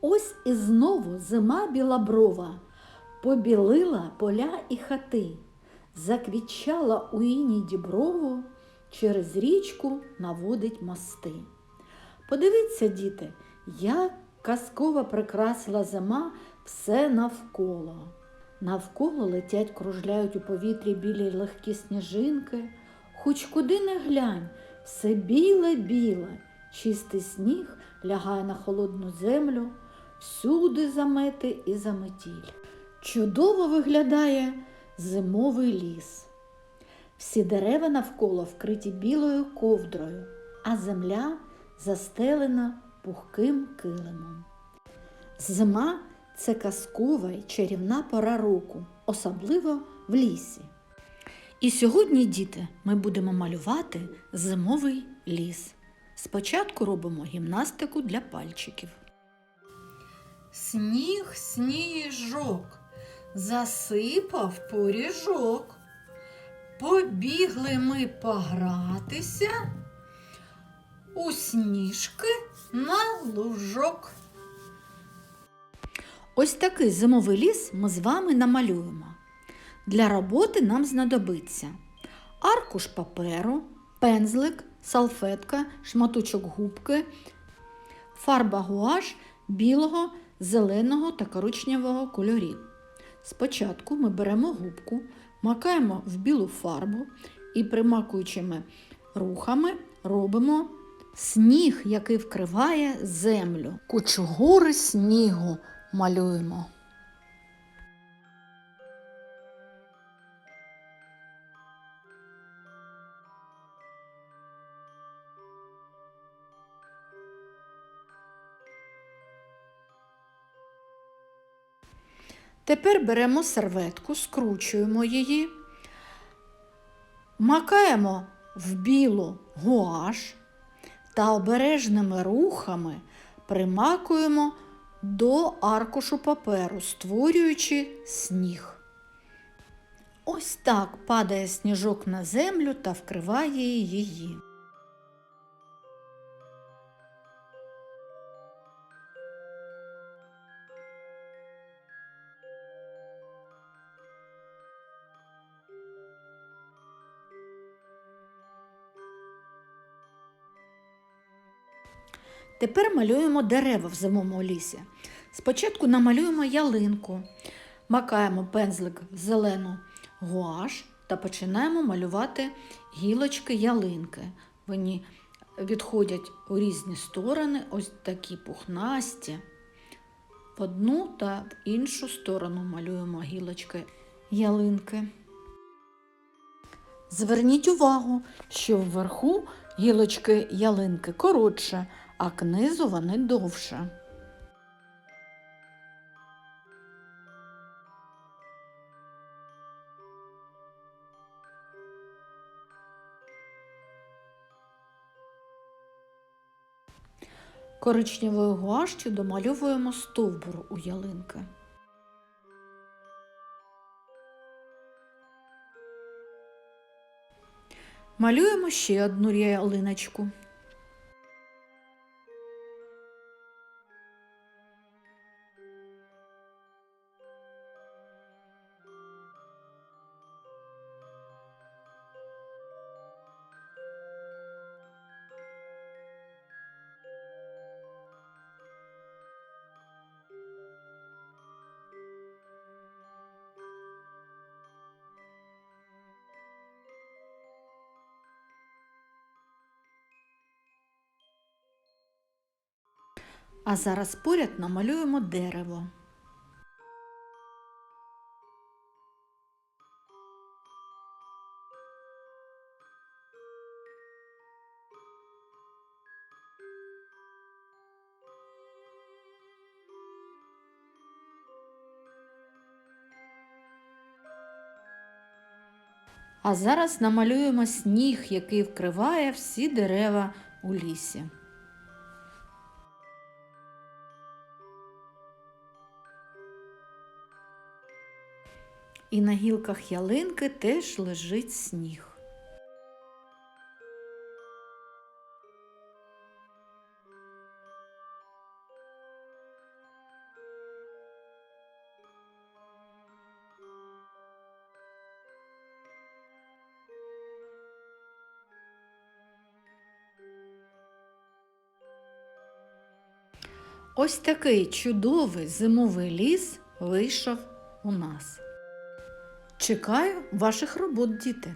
Ось і знову зима білоброва побілила поля і хати, заквітчала у іні діброву, через річку наводить мости. Подивіться, діти, як казково прикрасила зима все навколо. Навколо летять, кружляють у повітрі білі легкі сніжинки. Хоч куди не глянь, все біле-біле, чистий сніг лягає на холодну землю, всюди замети і заметіль. Чудово виглядає зимовий ліс. Всі дерева навколо вкриті білою ковдрою, а земля застелена пухким килимом. Зима це казкова й чарівна пора року, особливо в лісі. І сьогодні, діти, ми будемо малювати зимовий ліс. Спочатку робимо гімнастику для пальчиків. Сніг, сніжок, засипав поріжок. Побігли ми погратися у сніжки на лужок. Ось такий зимовий ліс ми з вами намалюємо. Для роботи нам знадобиться аркуш паперу, пензлик, салфетка, шматочок губки, фарба гуаш білого, зеленого та коричневого кольорів. Спочатку ми беремо губку, макаємо в білу фарбу і примакуючими рухами робимо сніг, який вкриває землю. Кучугури снігу малюємо. Тепер беремо серветку, скручуємо її, макаємо в білу гуаш та обережними рухами примакуємо до аркушу паперу, створюючи сніг. Ось так падає сніжок на землю та вкриває її. Тепер малюємо дерева в зимовому лісі. Спочатку намалюємо ялинку, макаємо пензлик в зелену гуаш та починаємо малювати гілочки ялинки. Вони відходять у різні сторони, ось такі пухнасті. В одну та в іншу сторону малюємо гілочки ялинки. Зверніть увагу, що вверху гілочки ялинки коротше, а книзу вони довше. Коричневою гуашчю домальовуємо стовбур у ялинки. Малюємо ще одну ялиночку. А зараз поряд намалюємо дерево. А зараз намалюємо сніг, який вкриває всі дерева у лісі. і на гілках ялинки теж лежить сніг. Ось такий чудовий зимовий ліс вийшов у нас. Чекаю ваших робот, діти.